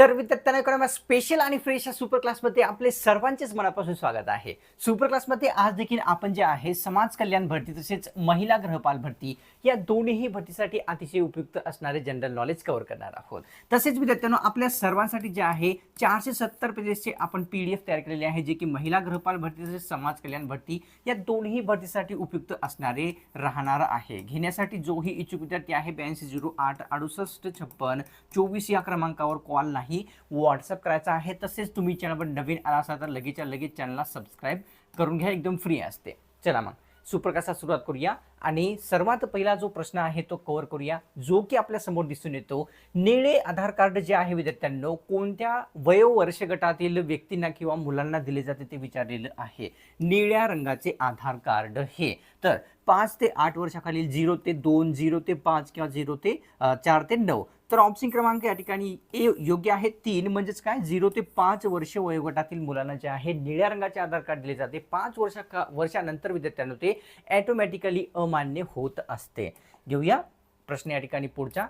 तर विद्यार्थ्यांना स्पेशल आणि फ्रेश या सुपर क्लासमध्ये आपले सर्वांचेच मनापासून स्वागत आहे. सुपर क्लासमध्ये आज देखील आपण जे आहे समाज कल्याण भरती तसेच महिला ग्रहपाल भरती या दोन्ही भरतीसाठी अतिशय उपयुक्त असणारे जनरल नॉलेज कव्हर करणार आहोत. तसेच विद्यार्थ्यांनो आपल्या सर्वांसाठी जे आहे चारशे सत्तर पेजेसचे आपण पी डी एफ तयार केलेले आहे जे की महिला ग्रहपाल भरती तसेच समाज कल्याण भरती या दोन्ही भरतीसाठी उपयुक्त असणारे राहणार आहे. घेण्यासाठी जोही इच्छुक विद्यार्थी आहे ब्याऐंशी झिरो आठ अडुसष्ट छप्पन चोवीस या क्रमांकावर कॉल नाही. व्हॉट्सअप करायचा आहे तसेच तुम्ही चॅनलवर नवीन आला असाल तर लगेचच्या लगेच चॅनलला सबस्क्राईब करून घ्या एकदम फ्री असते. चला मग सुप्रकाशात सुरुवात करूया आणि सर्वात पहिला जो प्रश्न आहे तो कव्हर करूया जो की आपल्यासमोर दिसून येतो. निळे आधार कार्ड जे आहे विद्यार्थ्यांनो कोणत्या वयोवर्ष गटातील व्यक्तींना किंवा मुलांना दिले जाते ते विचारलेलं आहे. निळ्या रंगाचे आधार कार्ड हे. तर पाच ते आठ वर्षाखालील झिरो ते दोन झिरो ते पाच किंवा झिरो ते चार ते नऊ. तर ऑप्शन क्रमांक या ठिकाणी ए योग्य आहे तीन. म्हणजेच काय? झिरो ते पाच वर्ष वयोगटातील मुलांना जे आहे निळ्या रंगाचे आधार कार्ड दिले जाते. पाच वर्षा वर्षानंतर विद्यार्थ्यांना ते ॲटोमॅटिकली अमान्य होत असते. घेऊया प्रश्न या ठिकाणी पुढचा.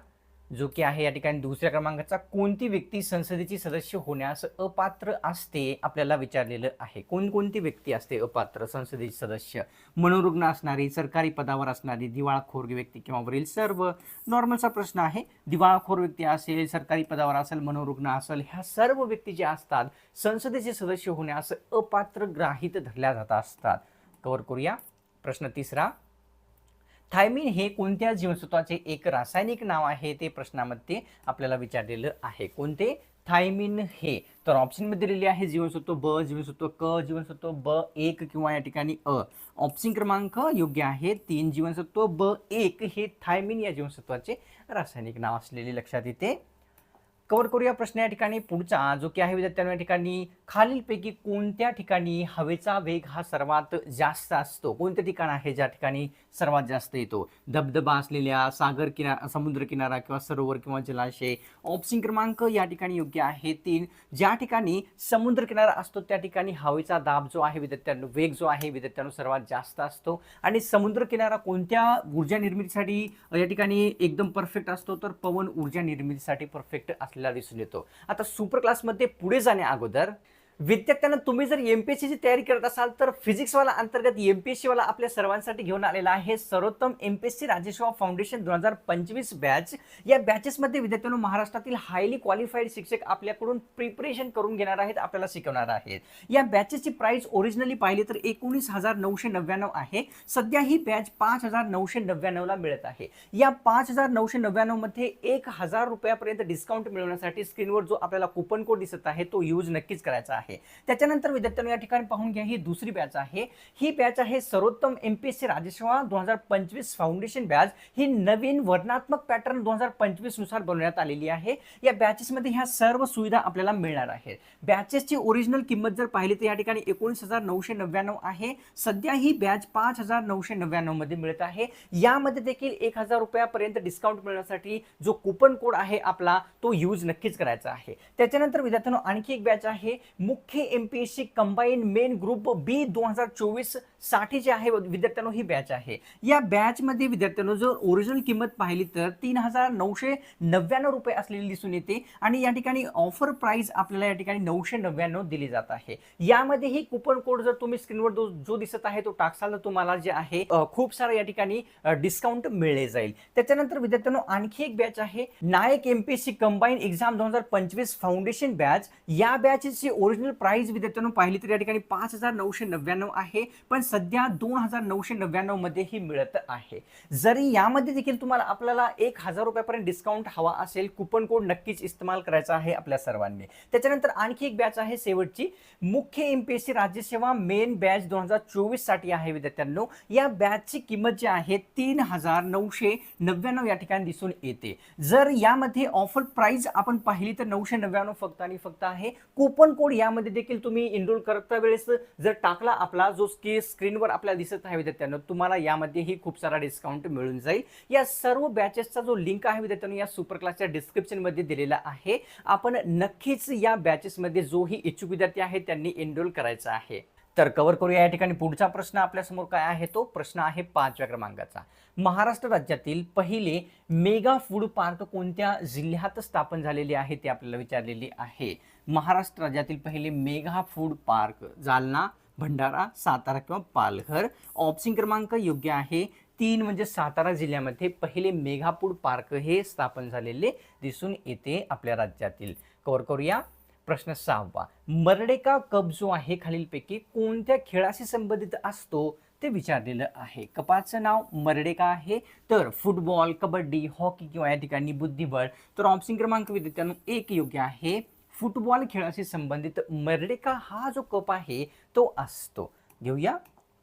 जो की आहे या ठिकाणी दुसऱ्या क्रमांकाचा कोणती व्यक्ती संसदेची सदस्य होण्यास अपात्र असते आपल्याला विचारलेलं आहे. कोणकोणती व्यक्ती असते अपात्र संसदेची सदस्य? मनोरुग्ण असणारी सरकारी पदावर असणारी दिवाळखोर व्यक्ती किंवा वरील सर्व नॉर्मलचा प्रश्न आहे. दिवाळखोर व्यक्ती असेल सरकारी पदावर असेल मनोरुग्ण असेल ह्या सर्व व्यक्ती ज्या असतात संसदेचे सदस्य होण्यास अपात्र ग्राहित धरल्या जात असतात. कवर करूया. प्रश्न तिसरा थायमिन हे कोणत्या जीवनसत्वाचे एक रासायनिक नाव आहे ते प्रश्नामध्ये आपल्याला विचारलेलं आहे. कोणते? थायमिन हे. तर ऑप्शनमध्ये दिलेले आहे जीवनसत्व ब जीवनसत्व क जीवनसत्व ब एक किंवा या ठिकाणी अ. ऑप्शन क्रमांक योग्य आहे. तीन जीवनसत्व ब एक हे थायमिन या जीवनसत्वाचे रासायनिक नाव असलेले लक्षात येते. कवर करूया प्रश्न या ठिकाणी पुढचा जो की आहे विद्यार्थ्यांना या ठिकाणी खालीलपैकी कोणत्या ठिकाणी हवेचा वेग हा सर्वात जास्त असतो? कोणते ठिकाण आहे ज्या ठिकाणी सर्वात जास्त येतो? धबधबा असलेल्या सागर किनारा समुद्र किनारा किंवा सरोवर किंवा जलाशय ऑप्शन क्रमांक या ठिकाणी योग्य आहे. तीन ज्या ठिकाणी समुद्र किनारा असतो त्या ठिकाणी हवेचा दाब जो आहे विद्यार्थ्यांनो वेग जो आहे विद्यार्थ्यांनो सर्वात जास्त असतो. आणि समुद्र किनारा कोणत्या ऊर्जा निर्मितीसाठी या ठिकाणी एकदम परफेक्ट असतो? तर पवन ऊर्जा निर्मितीसाठी परफेक्ट आपल्याला दिसून येतो. आता सुपर क्लासमध्ये पुढे जाण्या अगोदर विद्यार्थ्यांना तुम्ही जर एम पी एस सीची तयारी करत असाल तर फिजिक्सवाला अंतर्गत एम पी एस सीवाला आपल्या सर्वांसाठी घेऊन आलेला आहे सर्वोत्तम M P S C Rajyaseva foundation दोन हजार पंचवीस बॅच या बॅचेसमध्ये विद्यार्थ्यांना महाराष्ट्रातील हायली क्वालिफाईड शिक्षक आपल्याकडून प्रिपरेशन करून घेणार आहेत आपल्याला शिकवणार आहेत. या बॅचेसची प्राइस ओरिजिनली पाहिली तर एकोणीस हजार नऊशे नव्याण्णव आहे. सध्या ही बॅच पाच हजार नऊशे नव्याण्णवला मिळत आहे. या पाच हजार नऊशे नव्याण्णवमध्ये एक हजार रुपयापर्यंत डिस्काउंट मिळवण्यासाठी स्क्रीनवर जो आपल्याला कुपन कोड दिसत आहे तो यूज नक्कीच करायचा आहे. त्याच्यानंतर विद्यार्थ्यांनी या ठिकाणी पाहून घ्या ही दुसरी बॅच आहे. ही बॅच आहे सर्वोत्तम एम पी एस सी राजेश्वा दोन हजार पंचवीस फाउंडेशन बॅच ही नवीन वर्णात्मक पॅटर्न दोन हजार पंचवीसनुसार बनवण्यात आलेली आहे. या बॅचेसमध्ये ह्या सर्व सुविधा आपल्याला मिळणार आहेत. बॅचेसची ओरिजिनल किंमत जर पाहिली तर या ठिकाणी एकोणीस हजार नऊशे नव्याण्णव आहे. सध्या ही बॅच पाच हजार नऊशे नव्याण्णवमध्ये मिळत आहे. यामध्ये देखील एक हजार रुपयापर्यंत डिस्काउंट मिळण्यासाठी जो कुपन कोड आहे आपला तो यूज नक्कीच करायचा आहे. त्याच्यानंतर विद्यार्थ्यांनो आणखी एक बॅच आहे. मुख्य M P S C combine main group B दोन हजार चोवीससाठी जे आहे विद्यार्थ्यांनो ही बॅच आहे. या बॅचमध्ये विद्यार्थ्यांनो जर ओरिजिनल किंमत पाहिली तर तीन हजार नऊशे नव्याण्णव रुपये असलेली दिसून येते आणि या ठिकाणी ऑफर प्राइस आपल्याला या ठिकाणी नऊशे नव्याण्णव दिली जात आहे. यामध्ये ही कुपन कोड जर तुम्ही स्क्रीनवर जो जो दिसत आहे तो टाकसाल तर तुम्हाला जे आहे खूप सारा या ठिकाणी डिस्काउंट मिळले जाईल. त्याच्यानंतर विद्यार्थ्यांनो आणखी एक बॅच आहे. नायक M P S C combine exam दोन हजार पंचवीस फाउंडेशन बॅच या बॅचची ओरिजिनल प्राईज विद्यार्थ्यांनो पाहिली तर या ठिकाणी पाच हजार नऊशे नव्याण्णव आहे पण सध्या दोन हजार नऊशे नव्याण्णवमध्ये ही मिळत आहे. जरी यामध्ये देखील तुम्हाला आपल्याला एक हजार रुपयापर्यंत डिस्काउंट हवा असेल कुपन कोड नक्कीच इस्तेमाल करायचा आहे आपल्या सर्वांनी. त्याच्यानंतर आणखी एक बॅच आहे शेवटची. मुख्य एम पी एस सी राज्यसेवा मेन बॅच दोन हजार चोवीससाठी आहे विद्यार्थ्यांनो. या बॅचची किंमत जी आहे तीन हजार नऊशे नव्याण्णव या ठिकाणी दिसून येते. जर यामध्ये ऑफर प्राईज आपण पाहिली तर नऊशे नव्याण्णव फक्त आणि फक्त आहे. कुपन कोड त्यामध्ये देखील तुम्ही इनरोल करता वेळेस जर टाकला आपला जो की स्क्रीनवर आपल्याला दिसत आहे विद्यार्थ्यांना तुम्हाला यामध्येही खूप सारा डिस्काउंट मिळून जाईल. या सर्व बॅचेसचा जो लिंक आहे विद्यार्थ्यांना या सुपर क्लासच्या डिस्क्रिप्शनमध्ये दिलेला आहे. आपण नक्कीच या बॅचेसमध्ये जोही इच्छुक विद्यार्थी आहे त्यांनी एनरोल करायचा आहे. तर कव्हर करूया या ठिकाणी. पुढचा प्रश्न आपल्यासमोर काय आहे? तो प्रश्न आहे पाचव्या क्रमांकाचा. महाराष्ट्र राज्यातील पहिले मेगा फूड पार्क कोणत्या जिल्ह्यात स्थापन झालेले आहे ते आपल्याला विचारलेले आहे. महाराष्ट्र राज्यातील पहिले mega food park Jalna Bhandara Satara किंवा पालघर. ऑप्शन क्रमांक योग्य आहे. तीन म्हणजे सातारा जिल्ह्यामध्ये पहिले मेगा फूड पार्क हे स्थापन झालेले दिसून येते आपल्या राज्यातील. कव्हर करूया. प्रश्न सहावा. मर्डेका कप जो आहे खालीलपैकी कोणत्या खेळाशी संबंधित असतो ते विचारलेलं आहे. कपाचं नाव मर्डेका आहे. तर फुटबॉल कबड्डी हॉकी किंवा या ठिकाणी बुद्धिबळ. तर ऑप्शन क्रमांक विद्यार्थ्यांना एक योग्य आहे. फुटबॉल खेळाशी संबंधित मर्डेका हा जो कप आहे तो असतो. घेऊया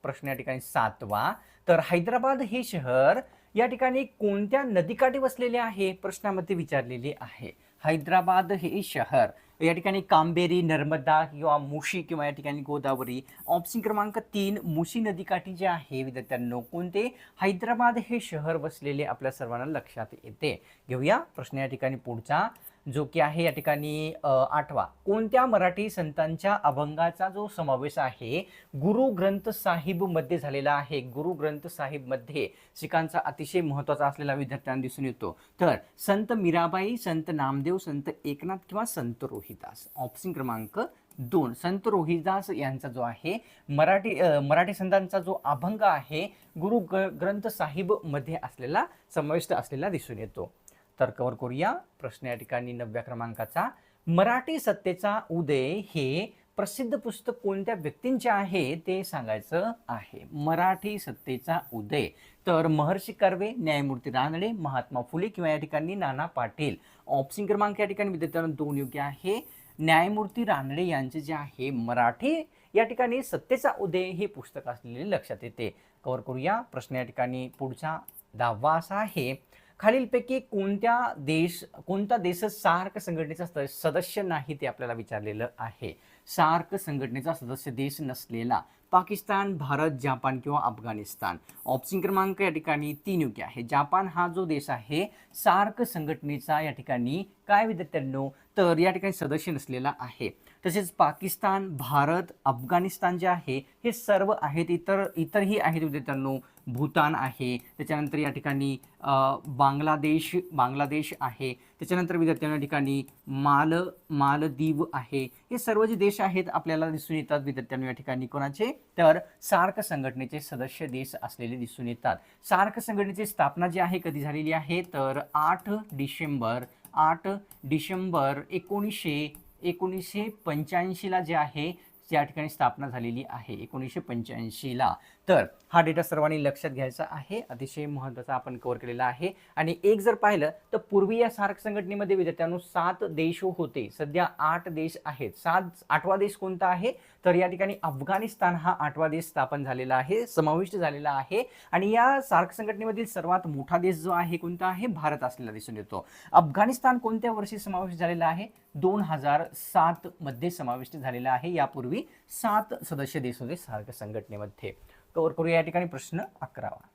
प्रश्न या ठिकाणी सातवा. तर हैदराबाद हे शहर या ठिकाणी कोणत्या नदीकाठी वसलेले आहे? प्रश्नामध्ये विचारलेले आहे. हैदराबाद हे शहर या ठिकाणी कांबेरी नर्मदा किंवा मुशी किंवा या ठिकाणी गोदावरी ऑप्शन क्रमांक तीन मुशी नदीकाठी जे आहे विद्यार्थ्यांनो कोणते? हैदराबाद हे शहर वसलेले आपल्या सर्वांना लक्षात येते. घेऊया प्रश्न या ठिकाणी पुढचा. जो की आहे या ठिकाणी आठवा. कोणत्या मराठी संतांच्या अभंगाचा जो समावेश आहे गुरु ग्रंथ साहिबमध्ये झालेला आहे. गुरु ग्रंथ साहिबमध्ये शिखांचा अतिशय महत्त्वाचा असलेला विद्यार्थ्यांना दिसून येतो. तर संत मीराबाई संत नामदेव संत एकनाथ किंवा संत रोहिदास. ऑप्शन क्रमांक दोन. संत रोहिदास यांचा जो आहे मराठी मराठी संतांचा जो अभंग आहे गुरु ग्रंथ साहिबमध्ये असलेला समाविष्ट असलेला दिसून येतो. तर कवर करूया. प्रश्न या ठिकाणी नवव्या क्रमांकाचा. मराठी सत्तेचा उदय हे प्रसिद्ध पुस्तक कोणत्या व्यक्तींचे आहे ते सांगायचं आहे. मराठी सत्तेचा उदय. तर महर्षी कर्वे न्यायमूर्ती रानडे महात्मा फुले किंवा या ठिकाणी नाना पाटील. ऑप्शन क्रमांक या ठिकाणी विद्यार्थ्यांना दोन योग्य आहे. न्यायमूर्ती रानडे यांचे जे आहे मराठी या ठिकाणी सत्तेचा उदय हे पुस्तक असलेले लक्षात येते. कव्हर करूया. प्रश्न या ठिकाणी पुढचा दहावा असा आहे. खालीलपैकी कोणत्या देश कोणता देश सार्क संघटनेचा सदस्य नाही ते आपल्याला विचारलेलं आहे. सार्क संघटनेचा सदस्य देश नसलेला पाकिस्तान भारत जपान किंवा अफगाणिस्तान. ऑप्शन क्रमांक या ठिकाणी तीन योग्य आहे. जपान हा जो देश आहे सार्क संघटनेचा या ठिकाणी काय विद्यार्थ्यांनो? तर या ठिकाणी सदस्य नसलेला आहे. तसेच पाकिस्तान भारत अफगाणिस्तान जे आहे हे सर्व आहेत इतर इतरही आहेत विद्यार्थ्यांनो भूतान आहे. त्याच्यानंतर या ठिकाणी बांगलादेश बांगलादेश आहे. त्याच्यानंतर विद्यार्थ्यांना ठिकाणी माल मालदीव आहे. हे सर्व जे देश आहेत आपल्याला दिसून येतात विद्यार्थ्यांना या ठिकाणी कोणाचे? तर सार्क संघटनेचे सदस्य देश असलेले दिसून येतात. सार्क संघटनेची स्थापना जी आहे कधी झालेली आहे? तर आठ डिसेंबर आठ डिसेंबर एकोणीसशे एकोणीसशे पंच्याऐंशीला जे आहे या ठिकाणी स्थापना झालेली आहे. एकोणीसशे पंच्याऐंशीला. तर हा डेटा सर्वांनी लक्षात घ्यायचा आहे. अतिशय महत्त्वाचा आपण कव्हर केलेला आहे. आणि एक जर पाहिलं तर पूर्वी या सार्क संघटनेमध्ये विद्यार्थ्यांनो सात देश होते. सध्या आठ देश आहेत. सात आठवा देश कोणता आहे? तर या ठिकाणी अफगाणिस्तान हा आठवा देश स्थापन झालेला आहे समाविष्ट झालेला आहे. आणि या सार्क संघटनेमधील सर्वात मोठा देश जो आहे कोणता आहे? भारत असलेला दिसून येतो. अफगाणिस्तान कोणत्या वर्षी समाविष्ट झालेला आहे? दोन हजार सात मध्ये समाविष्ट झालेला आहे. यापूर्वी सात सदस्य देश होते सार्क संघटनेमध्ये. कव्हर करूया या ठिकाणी प्रश्न अकरावा.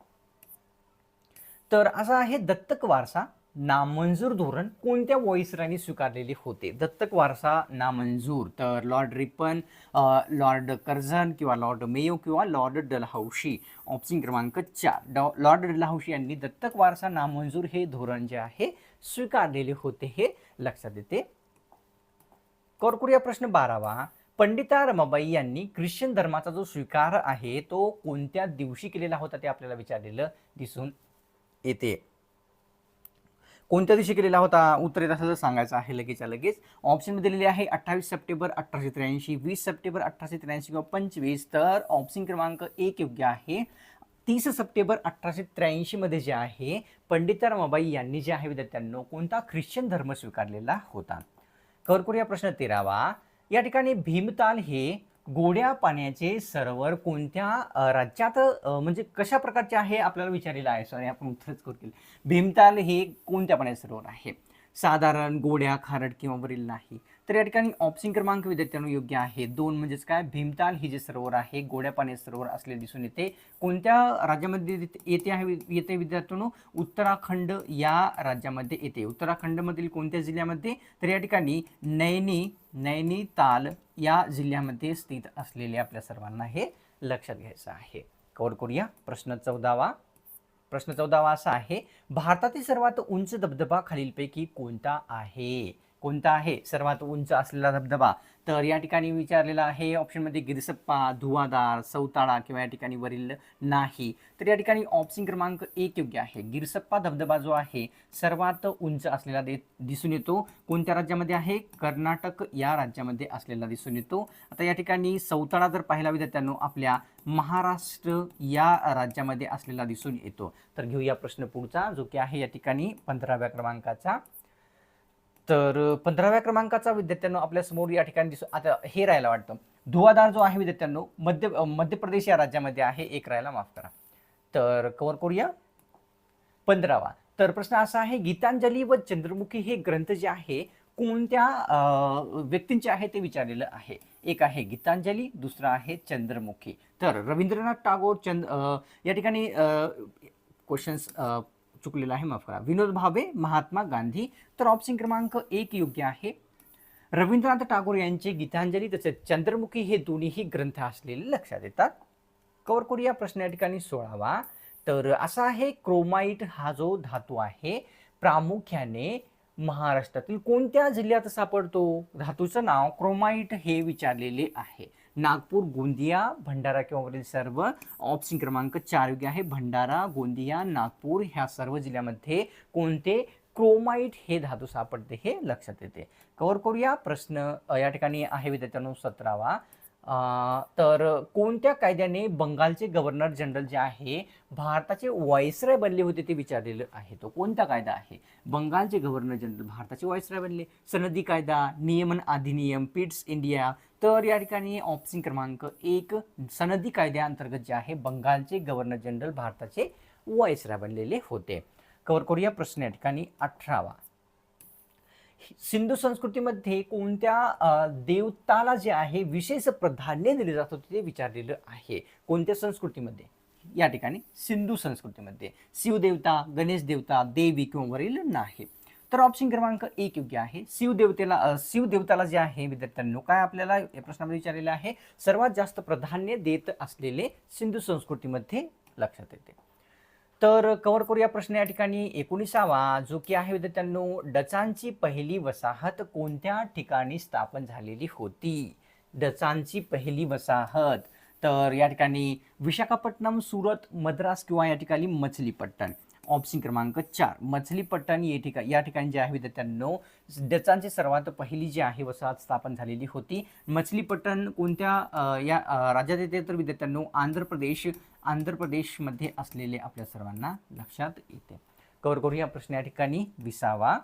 तर असा आहे दत्तक वारसा नामंजूर धोरण कोणत्या वॉइसराने स्वीकारलेले होते? दत्तक वारसा नामंजूर तर लॉर्ड रिपन लॉर्ड कर्झन किंवा लॉर्ड मेयो किंवा लॉर्ड डलहौशी ऑप्शन क्रमांक चार. डॉ लॉर्ड डलहौशी यांनी दत्तक वारसा नामंजूर हे धोरण जे आहे स्वीकारलेले होते हे लक्षात येते. कॉर्कुरिया प्रश्न बारावा. पंडिता रमाबाई यांनी ख्रिश्चन धर्माचा जो स्वीकार आहे तो कोणत्या दिवशी केलेला होता ते आपल्याला विचारलेलं दिसून येते. कोणत्या दिवशी केलेला होता? उत्तर येत असं जर सांगायचं आहे लगेचच्या लगेच. ऑप्शनमध्ये दिलेले आहे अठ्ठावीस सप्टेंबर अठराशे त्र्याऐंशी वीस सप्टेंबर अठराशे त्र्याऐंशी किंवा पंचवीस. तर ऑप्शन क्रमांक एक योग्य आहे. तीस सप्टेंबर अठराशे त्र्याऐंशीमध्ये जे आहे पंडिता रमाबाई यांनी जे आहे विद्यार्थ्यांनो कोणता ख्रिश्चन धर्म स्वीकारलेला होता? कव्हर या प्रश्न तेरावा. या ठिकाणी भीमताल हे गोड्या पाण्याचे सरोवर कोणत्या राज्यात म्हणजे कशा प्रकारचे आहे आपल्याला विचारलेलं आहे? सॉरी आपण उत्तरच करू भीमताल हे कोणत्या पाण्याचे सरोवर आहे? साधारण गोड्या खारट किंवा वरील नाही. तर या ठिकाणी ऑप्शन क्रमांक विद्यार्थ्यांनो योग्य आहे. दोन म्हणजेच काय? भीमताल ही जे सरोवर आहे गोड्या पाण्याचे सरोवर असले दिसून येते. कोणत्या राज्यामध्ये येते- आहे येते विद्यार्थ्यांनो? उत्तराखंड या राज्यामध्ये येते. उत्तराखंडमधील कोणत्या जिल्ह्यामध्ये? तर या ठिकाणी नैनी नैनीताल या जिल्ह्यामध्ये स्थित असलेले आपल्या सर्वांना हे लक्षात घ्यायचं आहे. कवर करूया. प्रश्न चौदावा. प्रश्न चौदावा असा आहे भारतातील सर्वात उंच धबधबा खालीलपैकी कोणता आहे? कोणता आहे? सर्वात उंच असलेला धबधबा. तर या ठिकाणी विचारलेला आहे ऑप्शनमध्ये गिरसप्पा धुवादार सौताळा किंवा या ठिकाणी वरील नाही. तर या ठिकाणी ऑप्शन क्रमांक एक योग्य आहे. गिरसप्पा धबधबा जो आहे सर्वात उंच असलेला दे दिसून येतो. कोणत्या राज्यामध्ये आहे? कर्नाटक या राज्यामध्ये असलेला दिसून येतो. आता या ठिकाणी सौताळा जर पाहिला विद्यार्थ्यांनो आपल्या महाराष्ट्र या राज्यामध्ये असलेला दिसून येतो. तर घेऊया प्रश्न पुढचा जो की आहे या ठिकाणी पंधराव्या क्रमांकाचा. तर पंधराव्या क्रमांकाचा विद्यार्थ्यांनो आपल्यासमोर या ठिकाणी दिसू आता हे राहायला वाटतं. धुवाधार जो आहे विद्यार्थ्यांनो मध्य मध्य प्रदेश या राज्यामध्ये आहे एक राहायला माफ करा. तर कवर करूया. पंधरावा. तर प्रश्न असा आहे गीतांजली व चंद्रमुखी हे ग्रंथ जे आहे कोणत्या व्यक्तींचे आहे ते विचारलेलं आहे. एक आहे गीतांजली दुसरा आहे चंद्रमुखी. तर रवींद्रनाथ टागोर चंद या ठिकाणी क्वेश्चन्स चुकलेला आहे माफ करा. विनोद भावे महात्मा गांधी. तर ऑप्शन क्रमांक एक योग्य आहे. रवींद्रनाथ टागोर यांचे गीतांजली तसेच चंद्रमुखी हे दोन्हीही ग्रंथ असलेले लक्षात येतात. कवर करूया प्रश्न या ठिकाणी सोळावा. तर असा आहे क्रोमाइट हा जो धातू आहे प्रामुख्याने महाराष्ट्रातील कोणत्या जिल्ह्यात सापडतो? धातूचं नाव क्रोमाइट हे विचारलेले आहे. नागपूर गोंदिया भंडारा किंवा वरील सर्व ऑप्शन क्रमांक चार योग्य आहे. भंडारा गोंदिया नागपूर ह्या सर्व जिल्ह्यामध्ये कोणते क्रोमाइट हे धातू सापडते हे लक्षात येते. कवर करूया. प्रश्न या ठिकाणी आहे विद्यार्थ्यांनो सतरावा. तर कोणत्या कायद्याने बंगालचे गव्हर्नर जनरल जे आहे भारताचे वॉयसराय बनले होते ते विचारलेलं आहे. तो कोणता कायदा आहे? बंगालचे गव्हर्नर जनरल भारताचे वॉयसराय बनले. सनदी कायदा नियमन अधिनियम पिट्स इंडिया. तर या ठिकाणी ऑप्शन क्रमांक एक सनदी कायद्याअंतर्गत जे आहे बंगालचे गव्हर्नर जनरल भारताचे वॉयसराय बनलेले होते. कवर करूया प्रश्न या ठिकाणी अठरावा. सिंधू संस्कृतीमध्ये कोणत्या देवताला जे आहे विशेष प्राधान्य दिले जात होते ते विचारलेलं आहे. कोणत्या संस्कृतीमध्ये? या ठिकाणी सिंधू संस्कृतीमध्ये. शिवदेवता गणेश देवता देवी किंवा वरील नाही. तर ऑप्शन क्रमांक एक योग्य आहे. शिवदेवतेला शिवदेवताला जे आहे विद्यार्थ्यांनो काय आपल्याला या प्रश्नामध्ये विचारलेलं आहे? सर्वात जास्त प्राधान्य देत असलेले सिंधू संस्कृतीमध्ये लक्षात येते. तर कव्हर करूया प्रश्न या ठिकाणी. एकोणीसावा जो की आहे विद्यार्थ्यांनो डचांची पहिली वसाहत कोणत्या ठिकाणी स्थापन झालेली होती? डचांची पहिली वसाहत. तर या ठिकाणी विशाखापट्टणम सुरत मद्रास किंवा या ठिकाणी मछलीपट्टण. ऑप्शन क्रमांक चार मछलीपट्टण या ठिकाण या ठिकाणी जे आहे विद्यार्थ्यांनो डचांची सर्वात पहिली जी आहे वसाहत स्थापन झालेली होती. मछलीपट्टण कोणत्या या राज्यात येते? तर विद्यार्थ्यांनो आंध्र प्रदेश आंध्र प्रदेशमध्ये असलेले आपल्या सर्वांना लक्षात येते. कवर करूया प्रश्न या ठिकाणी विसावा.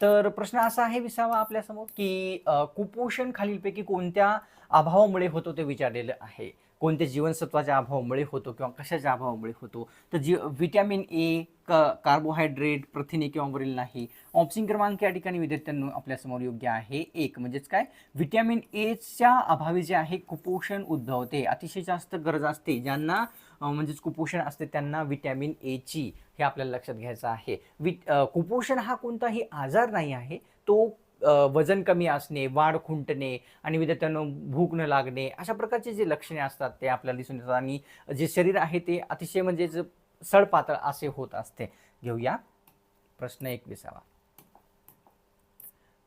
तर प्रश्न असा आहे विसावा आपल्यासमोर की कुपोषण खालीलपैकी कोणत्या अभावामुळे होतो ते विचारलेलं आहे. कोणत्या जीवनसत्वाच्या अभावामुळे होतो किंवा कशाच्या अभावामुळे होतो? तर जी व्हिटॅमिन ए क कार्बोहायड्रेट प्रथिने किंवा वरील नाही ऑप्शन क्रमांक या ठिकाणी विद्यार्थ्यांना आपल्यासमोर योग्य आहे. एक म्हणजेच काय? व्हिटॅमिन एच्या अभावी जे आहे कुपोषण उद्भवते. अतिशय जास्त गरज असते. ज्यांना म्हणजेच कुपोषण असते त्यांना व्हिटॅमिन एची हे आपल्याला लक्षात घ्यायचं आहे. वि कुपोषण हा कोणताही आजार नाही आहे. तो वजन कमी असणे वाढ खुंटणे आणि विद्यार्थ्यांना भूक न लागणे अशा प्रकारचे जे लक्षणे असतात ते आपल्याला दिसून येतात आणि जे शरीर आहे ते अतिशय म्हणजे सडपातळ असे होत असते. घेऊया. प्रश्न एकविसावा.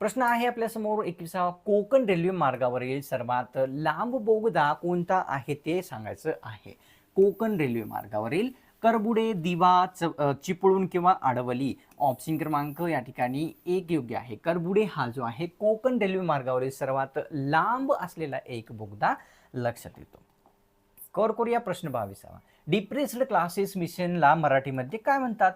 प्रश्न आहे आपल्यासमोर एकविसावा. कोकण रेल्वे मार्गावरील सर्वात लांब बोगदा कोणता आहे ते सांगायचं आहे. कोकण रेल्वे मार्गावरील करबुडे दिवा च चिपळून चिपळूण किंवा आडवली. ऑप्शन क्रमांक या ठिकाणी एक योग्य आहे. करबुडे हा जो आहे कोकण रेल्वे मार्गावरील सर्वात लांब असलेला एक बोगदा लक्षात येतो. कवर करूया प्रश्न बावीसावा. डिप्रेस्ड क्लासेस मिशनला मराठीमध्ये काय म्हणतात?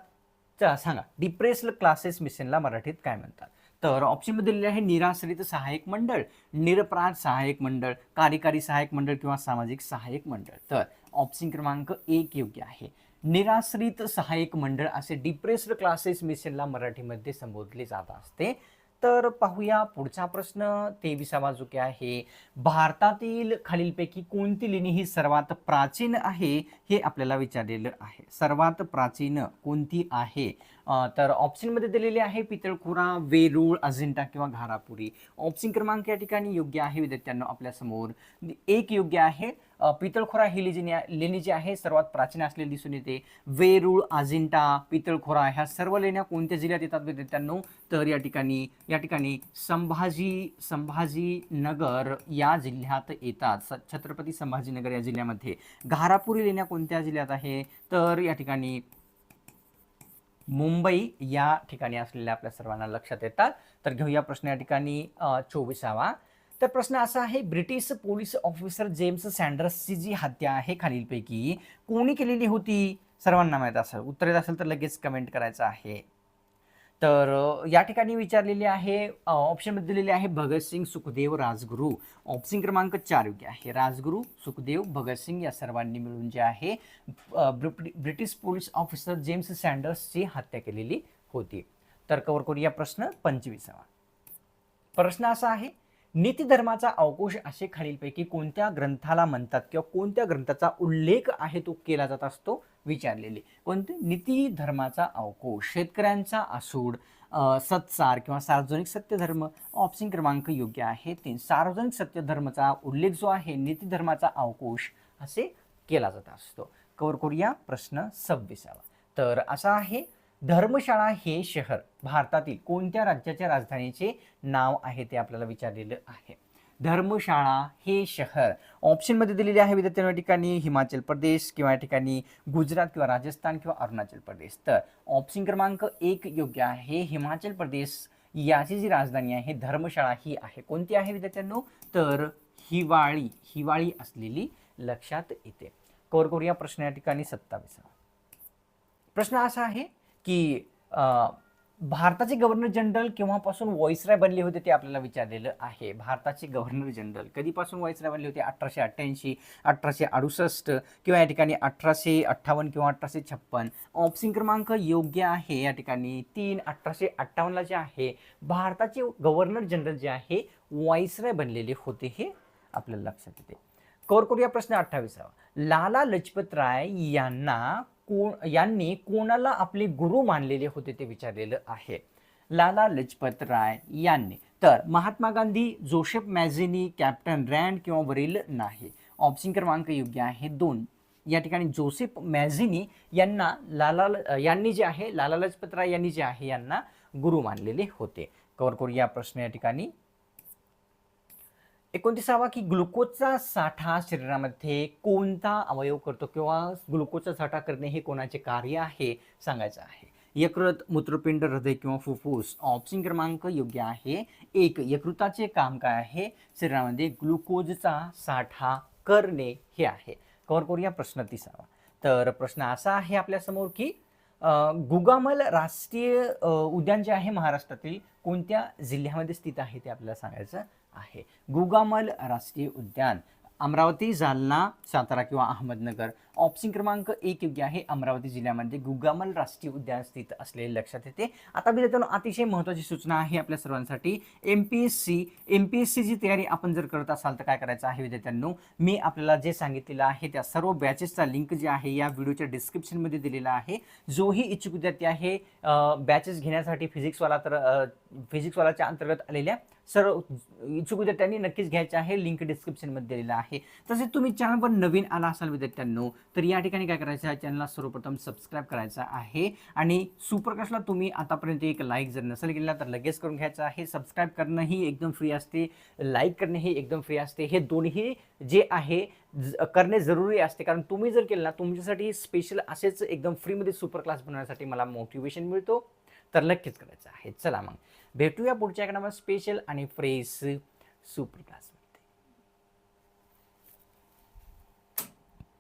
चला सांगा. डिप्रेस्ड क्लासेस मिशनला मराठीत काय म्हणतात? तर ऑप्शनमध्ये दिलेले आहे निराश्रित सहाय्यक मंडळ निरपराध सहाय्यक मंडळ कार्यकारी सहाय्यक मंडळ किंवा सामाजिक सहाय्यक मंडळ. तर ऑप्शन क्रमांक एक योग्य आहे. निराश्रित सहाय्यक मंडळ असे डिप्रेस्ड क्लासेस मिशनला मराठीमध्ये संबोधले जात असते. तर पाहूया पुढचा प्रश्न. तेविसावा जो की आहे भारतातील खालीलपैकी कोणती लेणी ही सर्वात प्राचीन आहे हे आपल्याला विचारलेलं आहे. सर्वात प्राचीन कोणती आहे? तर ऑप्शनमध्ये दिलेली आहे पितळखुरा वेरूळ अजिंठा किंवा घारापुरी. ऑप्शन क्रमांक या ठिकाणी योग्य आहे. विद्यार्थ्यांना आपल्यासमोर एक योग्य आहे. पितळखोरा ही लेणी लेणी जी आहे सर्वात प्राचीन असलेली दिसून येते. वेरूळ अजिंठा पितळखोरा ह्या सर्व लेण्या कोणत्या जिल्ह्यात येतात विद्यार्थ्यांनो तर या ठिकाणी या ठिकाणी संभाजी संभाजीनगर या जिल्ह्यात येतात. छत्रपती संभाजीनगर या जिल्ह्यामध्ये. घारापुरी लेण्या कोणत्या जिल्ह्यात आहे? तर या ठिकाणी मुंबई या ठिकाणी असलेल्या आपल्या सर्वांना लक्षात येतात. तर घेऊया प्रश्न या ठिकाणी चोवीसावा. तर प्रश्न असा आहे ब्रिटिश पोलीस ऑफिसर जेम्स सँडर्सची जी हत्या आहे खालीलपैकी कोणी केलेली होती? सर्वांना माहीत असेल. उत्तर येत असेल तर लगेच कमेंट करायचं आहे. तर या ठिकाणी विचारलेली आहे ऑप्शनमध्ये दिलेले आहे भगतसिंग सुखदेव राजगुरू. ऑप्शन क्रमांक चार योग्य आहे. राजगुरू सुखदेव भगतसिंग या सर्वांनी मिळून जे आहे ब्रिटिश पोलीस ऑफिसर जेम्स सँडर्सची हत्या केलेली होती. तर कवर करूया प्रश्न पंचवीसावा. प्रश्न असा आहे नीतिधर्माचा अवकोश असे खालीलपैकी कोणत्या ग्रंथाला म्हणतात किंवा कोणत्या ग्रंथाचा उल्लेख आहे तो केला जात असतो विचारलेले. कोणते नीती धर्माचा अवकोश शेतकऱ्यांचा आसूड सत्सार किंवा सार्वजनिक सत्यधर्म ऑप्शन क्रमांक योग्य आहे. तीन सार्वजनिक सत्यधर्माचा उल्लेख जो आहे नीती धर्माचा अवकोश असे केला जात असतो. कवर करूया प्रश्न सव्वीसावा. तर असा आहे धर्मशाळा हे शहर भारतातील कोणत्या राज्याच्या राजधानीचे नाव आहे ते आपल्याला विचारलेलं आहे. धर्मशाळा हे शहर ऑप्शनमध्ये दिलेले आहे विद्यार्थ्यांना या ठिकाणी हिमाचल प्रदेश किंवा या ठिकाणी गुजरात किंवा राजस्थान किंवा अरुणाचल प्रदेश. तर ऑप्शन क्रमांक एक योग्य आहे हिमाचल प्रदेश याची जी राजधानी आहे धर्मशाळा ही आहे. कोणती आहे विद्यार्थ्यांनो? तर हिवाळी हिवाळी असलेली लक्षात येते. कवर करूया प्रश्न या ठिकाणी सत्तावीस प्रश्न असा आहे की भारताचे गव्हर्नर जनरल केव्हापासून व्हॉइसराय बनले होते ते आपल्याला विचारलेलं आहे. भारताचे गव्हर्नर जनरल कधीपासून व्हॉइसराय बनले होते? अठराशे अठ्ठ्याऐंशी अठराशे अडुसष्ट किंवा या ठिकाणी अठराशे अठ्ठावन्न किंवा अठराशे छप्पन? ऑप्शन क्रमांक योग्य आहे या ठिकाणी. तीन अठराशे अठ्ठावन्नला जे आहे भारताचे गव्हर्नर जनरल जे आहे व्हॉइसराय बनलेले होते हे आपल्याला लक्षात येते. कवर करूया प्रश्न अठ्ठावीसावा. लाला लजपत राय यांना कोण यांनी कोणाला आपले गुरु मानलेले होते ते विचारलेलं आहे. लाला लजपत राय यांनी. तर Mahatma Gandhi Joseph Mazzini captain Rand किंवा वरील नाही. ऑप्शन क्रमांक योग्य आहे दोन. या ठिकाणी जोसेफ मॅझिनी यांना लाला यांनी जे आहे लाला लजपत राय यांनी जे आहे यांना गुरु मानलेले होते. कवर करूया प्रश्न या ठिकाणी. एकोणतीसावा की ग्लुकोजचा साठा शरीरामध्ये कोणता अवयव करतो किंवा ग्लुकोजचा साठा करणे हे कोणाचे कार्य आहे सांगायचं आहे. यकृत मूत्रपिंड हृदय किंवा फुफ्फुस ऑप्शन क्रमांक योग्य आहे. एक यकृताचे काम काय आहे? शरीरामध्ये ग्लुकोजचा साठा करणे हे आहे. कवर करूया प्रश्न तिसावा तर प्रश्न असा आहे आपल्यासमोर की गुगामल राष्ट्रीय उद्यान जे आहे महाराष्ट्रातील कोणत्या जिल्ह्यामध्ये स्थित आहे ते आपल्याला सांगायचं आहे. गुगामल राष्ट्रीय उद्यान अमरावती जालना सातारा किंवा अहमदनगर ऑप्शन क्रमांक एक योग्य आहे अमरावती जिल्ह्यामध्ये. गुगामल राष्ट्रीय उद्यान स्थित असलेले लक्षात येते. आता विद्यार्थ्यांनो अतिशय महत्त्वाची सूचना आहे आपल्या सर्वांसाठी. M P S C M P S सीची तयारी आपण जर करत असाल तर काय करायचं आहे विद्यार्थ्यांनो? मी आपल्याला जे सांगितलेलं आहे त्या सर्व बॅचेसचा लिंक जे आहे या व्हिडिओच्या डिस्क्रिप्शनमध्ये दिलेला आहे. जोही इच्छुक विद्यार्थी आहे बॅचेस घेण्यासाठी फिजिक्सवाला तर फिजिक्सवालाच्या अंतर्गत आलेल्या सर्व इच्छुक विद्यार्थ्यांनी नक्कीच घ्यायचे आहे. लिंक डिस्क्रिप्शनमध्ये दिलेला आहे. तसेच तुम्ही चॅनलवर नवीन आला असाल विद्यार्थ्यांनो तर या ठिकाणी काय करायचं आहे? चॅनलला सर्वप्रथम सबस्क्राईब करायचं आहे. आणि सुपरकास्टला तुम्ही आतापर्यंत एक लाईक जर नसेल केला तर लगेच करून घ्यायचं आहे. सबस्क्राईब करणं ही एकदम फ्री असते. लाईक करणे ही एकदम फ्री असते. हे दोन्ही जे आहे ज- करणे जरुरी असते. कारण तुम्ही जर केलं ना तुमच्यासाठी स्पेशल असेच एकदम फ्रीमध्ये सुपर क्लास बनवण्यासाठी मला मोटिवेशन मिळतो. तर नक्कीच करायचं आहे. चला मग. भेटूया पुढच्या एका स्पेशल आणि फ्रेश सुपर क्लास